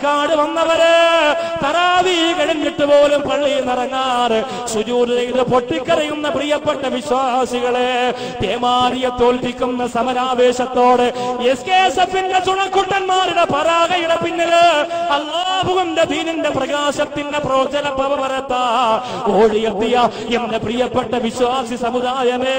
പാലക്കാട് വന്നവര് തറാവി കഴിഞ്ഞിട്ട് പോലും പള്ളിയിൽ നിറങ്ങാറ് സുജൂര് ചെയ്ത് പൊട്ടിക്കരയുന്ന പ്രിയപ്പെട്ട വിശ്വാസികളെ തേമാരിയെ തോൽപ്പിക്കുന്ന സമരാവേശത്തോടെ എസ് കെ എസ് എഫിന്റെ ചുണക്കുട്ടന്മാരുടെ പരാഗയുടെ പിന്നിൽ അള്ളാഹുവിന്റെ ദീനിന്റെ പ്രകാശത്തിന്റെ പ്രോജന പവരത്താ ഓടിയെത്തിയ എന്റെ പ്രിയപ്പെട്ട വിശ്വാസി സമുദായമേ.